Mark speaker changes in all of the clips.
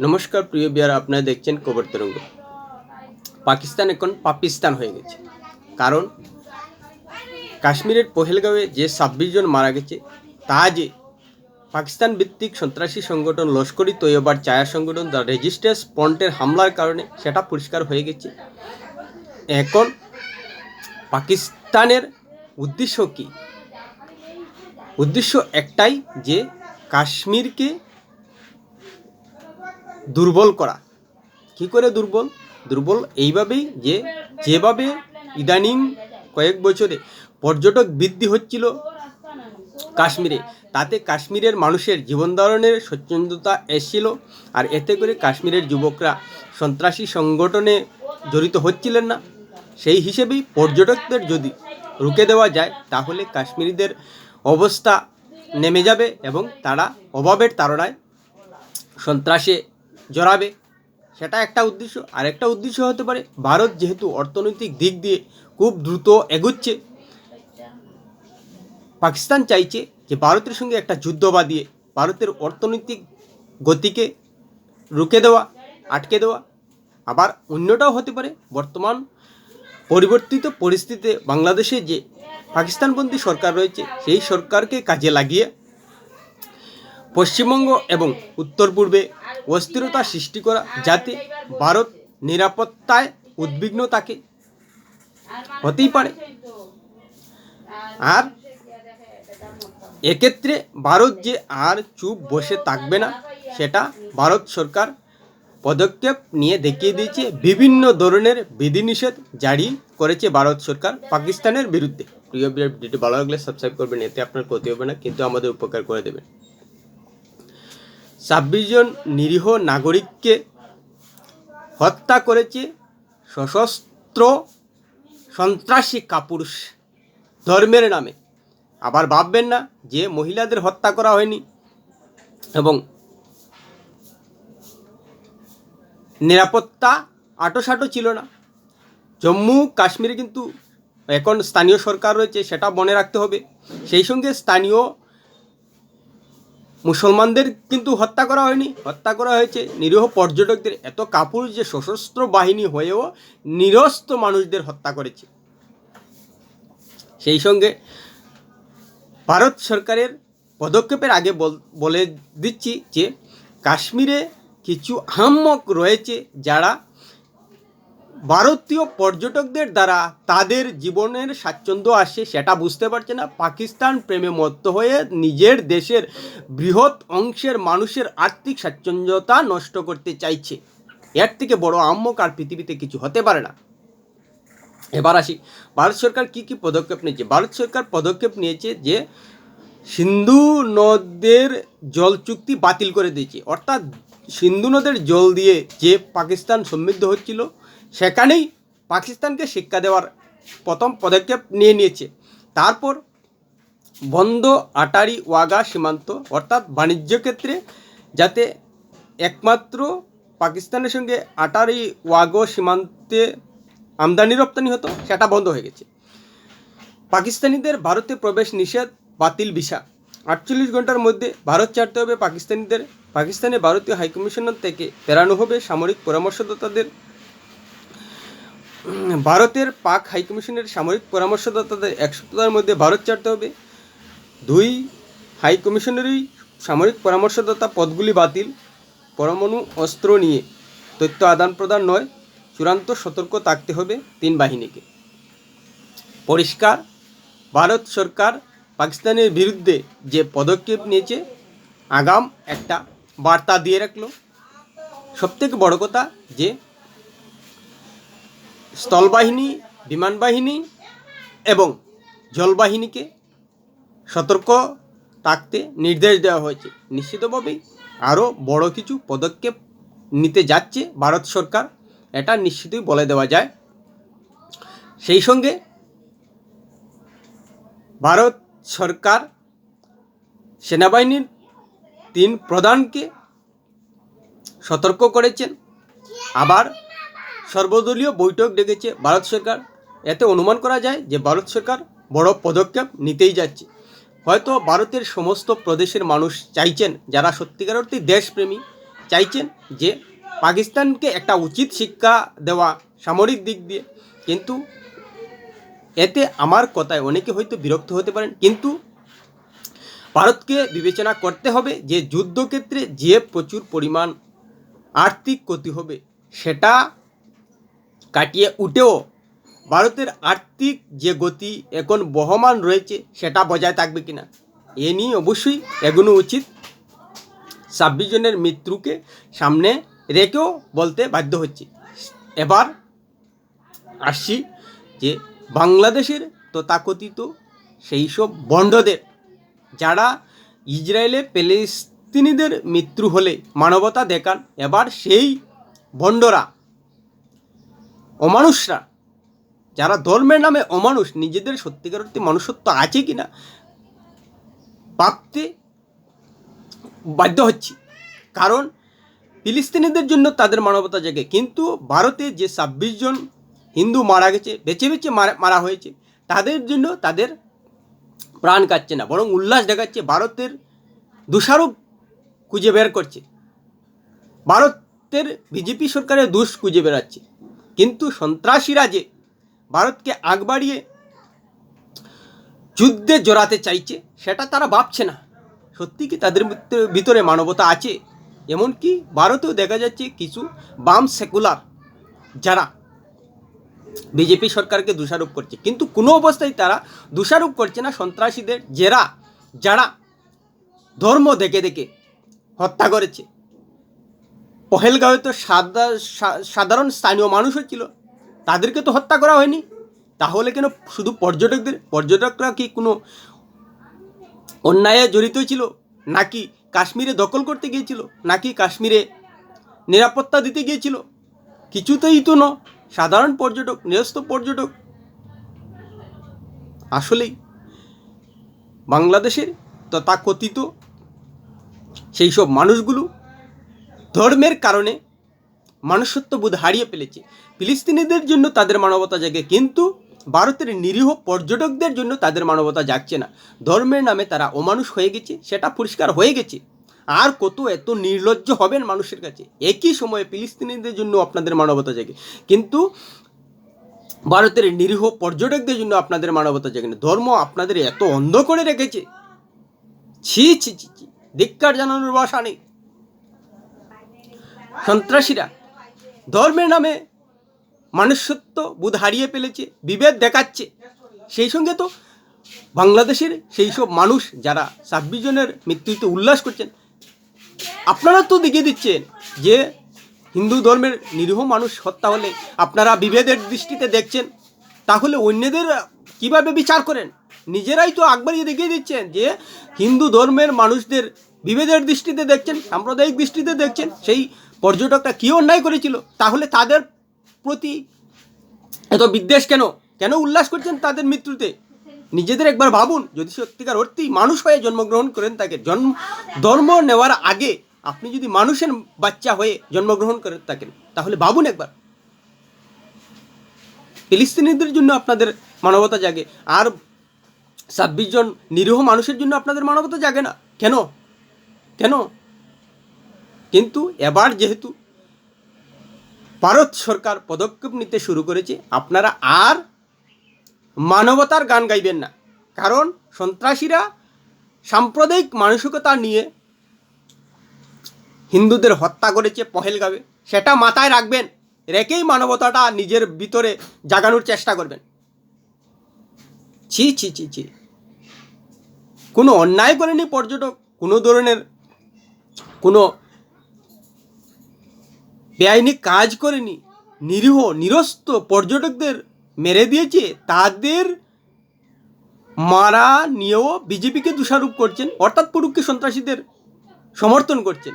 Speaker 1: নমস্কার, প্রিয় বিয়ার, আপনারা দেখছেন কবর তরঙ্গ। পাকিস্তান এখন পাকিস্তান হয়ে গেছে। কারণ, কাশ্মীরের পহেলগাঁওয়ে যে ছাব্বিশ জন মারা গেছে, তা যে পাকিস্তান ভিত্তিক সন্ত্রাসী সংগঠন লস্করি তৈয়বার চায়া সংগঠন দ্য রেজিস্টার্স পন্টের হামলার কারণে সেটা পরিষ্কার হয়ে গেছে। এখন পাকিস্তানের উদ্দেশ্য কী? উদ্দেশ্য একটাই যে কাশ্মীরকে দুর্বল করা। কি করে দুর্বল? দুর্বল এইভাবেই যে যেভাবে ইদানিং কয়েক বছরে পর্যটক বৃদ্ধি হচ্ছিল কাশ্মীরে, তাতে কাশ্মীরের মানুষের জীবন ধারণের স্বচ্ছন্দতা এসেছিল আর এতে করে কাশ্মীরের যুবকরা সন্ত্রাসী সংগঠনে জড়িত হচ্ছিলেন না। সেই হিসেবেই পর্যটকদের যদি রুখে দেওয়া যায়, তাহলে কাশ্মীরিদের অবস্থা নেমে যাবে এবং তারা অভাবের তাড়নায় সন্ত্রাসে জড়াবে। সেটা একটা উদ্দেশ্য। আর একটা উদ্দেশ্য হতে পারে, ভারত যেহেতু অর্থনৈতিক দিক দিয়ে খুব দ্রুত এগুচ্ছে, পাকিস্তান চাইছে যে ভারতের সঙ্গে একটা যুদ্ধ বাঁধিয়ে ভারতের অর্থনৈতিক গতিকে রুখে দেওয়া, আটকে দেওয়া। আবার অন্যটাও হতে পারে, বর্তমান পরিবর্তিত পরিস্থিতিতে বাংলাদেশে যে পাকিস্তানপন্থী সরকার রয়েছে, সেই সরকারকে কাজে লাগিয়ে পশ্চিমবঙ্গ এবং উত্তর পূর্বে অস্থিরতা সৃষ্টি করা যাতে ভারত নিরাপত্তায় উদ্বিগ্ন থাকে হতেই পারে। আর এক্ষেত্রে ভারত যে আর চুপ বসে থাকবে না, সেটা ভারত সরকার পদক্ষেপ নিয়ে দেখিয়ে দিয়েছে। বিভিন্ন ধরনের বিধিনিষেধ জারি করেছে ভারত সরকার পাকিস্তানের বিরুদ্ধে। প্রিয় ভিডিওটি ভালো লাগলে সাবস্ক্রাইব করবেন, এতে আপনার ক্ষতি হবে না, কিন্তু আমাদের উপকার করে দেবেন। ছাব্বিশ জন নিরীহ নাগরিককে হত্যা করেছে সশস্ত্র সন্ত্রাসী কাপুরুষ ধর্মের নামে। আবার ভাববেন না যে মহিলাদের হত্যা করা হয়নি এবং নিরাপত্তা আটোসাটো ছিল না। জম্মু কাশ্মীরে কিন্তু এখন স্থানীয় সরকার রয়েছে, সেটা মনে রাখতে হবে। সেই সঙ্গে স্থানীয় মুসলমানদের কিন্তু হত্যা করা হয়নি। হত্যা করা হয়েছে। নিরীহ পর্যটকদের এত কাপুর যে সশস্ত্র বাহিনী হয়েও নিরস্ত মানুষদের হত্যা করেছে। সেই সঙ্গে ভারত সরকারের পদক্ষেপের আগে বল- দিচ্ছি যে, কাশ্মীরে কিছু আহাম্মক রয়েছে যারা ভারতীয় পর্যটকদের দ্বারা তাদের জীবনের স্বাচ্ছন্দ্য আসে সেটা বুঝতে পারছে না। পাকিস্তান প্রেমে মত্ত হয়ে নিজের দেশের বৃহৎ অংশের মানুষের আর্থিক স্বাচ্ছন্দ্যতা নষ্ট করতে চাইছে। এর থেকে বড় আম্মক আর পৃথিবীতে কিছু হতে পারে না। এবার আসি, ভারত সরকার কি কি পদক্ষেপ নিয়েছে? ভারত সরকার পদক্ষেপ নিয়েছে যে সিন্ধু নদের জল চুক্তি বাতিল করে দিয়েছে। অর্থাৎ সিন্ধু নদের জল দিয়ে যে পাকিস্তান সমৃদ্ধ হচ্ছিল সেখানেই পাকিস্তানকে শিক্ষা দেওয়ার প্রথম পদক্ষেপ নিয়ে নিয়েছে। তারপর বন্ধ আটারি ওয়াগা সীমান্ত, অর্থাৎ বাণিজ্য ক্ষেত্রে, যাতে একমাত্র পাকিস্তানের সঙ্গে আটারি ওয়াগো সীমান্তে আমদানি রপ্তানি হতো, সেটা বন্ধ হয়ে গেছে। পাকিস্তানিদের ভারতে প্রবেশ নিষেধ, বাতিল ভিসা। আটচল্লিশ ঘণ্টার মধ্যে ভারত ছাড়তে হবে পাকিস্তানিদের। পাকিস্তানে ভারতীয় হাইকমিশনার থেকে ফেরানো হবে সামরিক পরামর্শদাতাদের ভারতের পাক হাইকমিশনের সামরিক পরামর্শদাতাদের এক সপ্তাহের মধ্যে ভারত ছাড়তে হবে। দুই হাইকমিশনেরই সামরিক পরামর্শদাতা পদগুলি বাতিল। পরমাণু অস্ত্র নিয়ে তথ্য আদান প্রদান নয়, চূড়ান্ত সতর্ক থাকতে হবে তিন বাহিনীকে। পরিষ্কার, ভারত সরকার পাকিস্তানের বিরুদ্ধে যে পদক্ষেপ নিয়েছে, আগাম একটা বার্তা দিয়ে রাখল। সবথেকে বড় কথা যে স্থলবাহিনী বিমান বাহিনী এবং জলবাহিনীকে সতর্ক থাকতে নির্দেশ দেওয়া হয়েছে। নিশ্চিতভাবেই আরও বড় কিছু পদক্ষেপ নিতে যাচ্ছে ভারত সরকার, এটা নিশ্চিতই বলে দেওয়া যায়। সেই সঙ্গে ভারত সরকার সেনাবাহিনীর তিন প্রধানকে সতর্ক করেছেন। আবার সর্বদলীয় বৈঠক ডেকেছে ভারত সরকার। এতে অনুমান করা যায় যে ভারত সরকার বড় পদক্ষেপ নিতেই যাচ্ছে। হয়তো ভারতের সমস্ত প্রদেশের মানুষ চাইছেন, যারা সত্যিকার অর্থে দেশপ্রেমী, চাইছেন যে পাকিস্তানকে একটা উচিত শিক্ষা দেওয়া সামরিক দিক দিয়ে। কিন্তু এতে আমার কথায় অনেকে হয়তো বিরক্ত হতে পারেন। কিন্তু ভারতকে বিবেচনা করতে হবে যে যুদ্ধক্ষেত্রে যে প্রচুর পরিমাণ আর্থিক ক্ষতি হবে, সেটা কাটিয়ে উঠেও ভারতের আর্থিক যে গতি এখন বহমান রয়েছে, সেটা বজায় থাকবে কিনা? এ নিয়ে অবশ্যই এগোনো উচিত। ছাব্বিশ জনের মৃত্যুকে সামনে রেখেও বলতে বাধ্য হচ্ছে। এবার আসছি যে বাংলাদেশের তথাকথিত সেই সব বন্ডদের যারা ইসরায়েলে প্যালেস্তিনিদের মৃত্যু হলে মানবতা দেখান, এবার সেই বন্ডরা অমানুষরা, যারা ধর্মের নামে অমানুষ, নিজেদের সত্যিকার অর্থে মনুষ্যত্ব আছে কি না ভাবতে বাধ্য হচ্ছি। কারণ ফিলিস্তিনিদের জন্য তাদের মানবতা জাগে। কিন্তু ভারতে যে ছাব্বিশ জন হিন্দু মারা গেছে, বেছে বেছে মারা হয়েছে, তাদের জন্য তাদের প্রাণ কাটছে না, বরং উল্লাস দেখাচ্ছে ভারতের দোষারোপ খুঁজে বের করছে। ভারতের বিজেপি সরকারের দোষ খুঁজে বেড়াচ্ছে। কিন্তু সন্ত্রাসীরা যে ভারতকে আগ বাড়িয়ে যুদ্ধে জড়াতে চাইছে, সেটা তারা ভাবছে না। সত্যি কি তাদের ভিতরে- মানবতা আছে? এমনকি ভারতেও দেখা যাচ্ছে কিছু বাম সেকুলার যারা বিজেপি সরকারকে দোষারোপ করছে। কিন্তু কোনো অবস্থায় তারা দোষারোপ করছে না সন্ত্রাসীদের জেরা যারা ধর্ম দেখে দেখে হত্যা করেছে। পহেলগাঁওয়ে তো সাদা সাধারণ স্থানীয় মানুষও ছিল তাদেরকে তো হত্যা করা হয়নি। তাহলে কেন শুধু পর্যটকদের পর্যটকরা কি কোনো অন্যায়ে জড়িত ছিল নাকি কাশ্মীরে দখল করতে গিয়েছিল? নাকি কাশ্মীরে নিরাপত্তা দিতে গিয়েছিল? কিছুতেই তো ন সাধারণ পর্যটক নিরস্ত পর্যটক। আসলেই বাংলাদেশের তথাকথিত সেই সব মানুষগুলো ধর্মের কারণে মনুষ্যত্ববোধ হারিয়ে ফেলেছে। ফিলিস্তিনিদের জন্য তাদের মানবতা জাগে, কিন্তু ভারতের নিরীহ পর্যটকদের জন্য তাদের মানবতা জাগছে না। ধর্মের নামে তারা অমানুষ হয়ে গেছে, সেটা পরিষ্কার হয়ে গেছে। আর কত এত নির্লজ্জ হবেন মানুষের কাছে? একই সময়ে ফিলিস্তিনিদের জন্য আপনাদের মানবতা জাগে। কিন্তু ভারতের নিরীহ পর্যটকদের জন্য আপনাদের মানবতা জাগে না। ধর্ম আপনাদের এত অন্ধ করে রেখেছে। ছি ছি ছি ছি। ধিক্কার জানানোর ভাষা নেই। সন্ত্রাসীরা ধর্মের নামে মানুষত্ব বোধ হারিয়ে ফেলেছে, বিভেদ দেখাচ্ছে। সেই সঙ্গে তো বাংলাদেশের সেই সব মানুষ যারা ছাব্বিশ জনের মৃত্যুতে উল্লাস করছেন, আপনারা তো দেখিয়ে দিচ্ছেন যে হিন্দু ধর্মের নিরীহ মানুষ হত্যা হলে আপনারা বিভেদের দৃষ্টিতে দেখছেন, তাহলে অন্যদের কীভাবে বিচার করেন? নিজেরাই তো আকবরিয়ে দেখিয়ে দিচ্ছেন যে হিন্দু ধর্মের মানুষদের বিভেদের দৃষ্টিতে দেখছেন, সাম্প্রদায়িক দৃষ্টিতে দেখছেন, সেই পর্যটকরা কী অন্যায় করেছিল? তাহলে তাদের প্রতি এত বিদ্বেষ কেন? কেন উল্লাস করছেন তাদের মৃত্যুতে? নিজেদের একবার ভাবুন, যদি সত্যিকার অর্থেই মানুষ হয়ে জন্মগ্রহণ করেন তাকে, জন্ম, ধর্ম নেওয়ার আগে আপনি যদি মানুষের বাচ্চা হয়ে জন্মগ্রহণ করে থাকেন তাহলে ভাবুন একবার। ফিলিস্তিনিদের জন্য আপনাদের মানবতা জাগে, আর ছাব্বিশ জন নিরীহ মানুষের জন্য আপনাদের মানবতা জাগে না। কেন? কেন? কিন্তু এবার যেহেতু ভারত সরকার পদক্ষেপ নিতে শুরু করেছে, আপনারা আর মানবতার গান গাইবেন না। কারণ সন্ত্রাসীরা সাম্প্রদায়িক মানসিকতা নিয়ে হিন্দুদের হত্যা করেছে পহেলগাঁবে সেটা মাথায় রাখবেন, রেখেই মানবতাটা নিজের ভিতরে জাগানোর চেষ্টা করবেন। ছি ছি ছি ছি। কোনো অন্যায় করেনি পর্যটক, কোনো ধরনের কোনো বেআইনি কাজ করেনি, নিরীহ, নিরস্ত পর্যটকদের মেরে দিয়েছে, তাদের মারা নিয়েও বিজেপিকে দোষারোপ করছেন, অর্থাৎ পুরুষকে সন্ত্রাসীদের সমর্থন করছেন।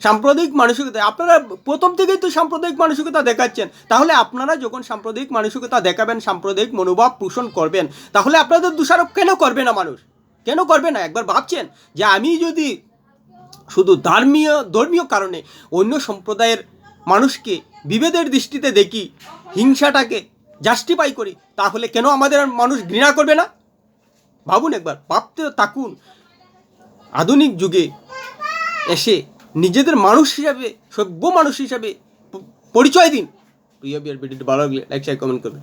Speaker 1: সাম্প্রদায়িক মানসিকতা, আপনারা প্রথম থেকেই তো সাম্প্রদায়িক মানসিকতা দেখাচ্ছেন, তাহলে আপনারা যখন সাম্প্রদায়িক মানসিকতা দেখাবেন, সাম্প্রদায়িক মনোভাব পোষণ করবেন, তাহলে আপনাদের দোষারোপ কেন করবে না মানুষ? কেন করবে না? একবার ভাবছেন যে আমি যদি শুধু ধর্মীয় ধর্মীয় কারণে অন্য সম্প্রদায়ের মানুষকে বিভেদের দৃষ্টিতে দেখি, হিংসাটাকে জাস্টিফাই করি, তাহলে কেন আমাদের মানুষ ঘৃণা করবে না? ভাবুন একবার, ভাবতে থাকুন। আধুনিক যুগে এসে নিজেদের মানুষ হিসাবে, সভ্য মানুষ হিসাবে পরিচয় দিন। প্রিয় বিয়ার ভিডিওটি ভালো লাগলে লাইক শেয়ার কমেন্ট করবেন।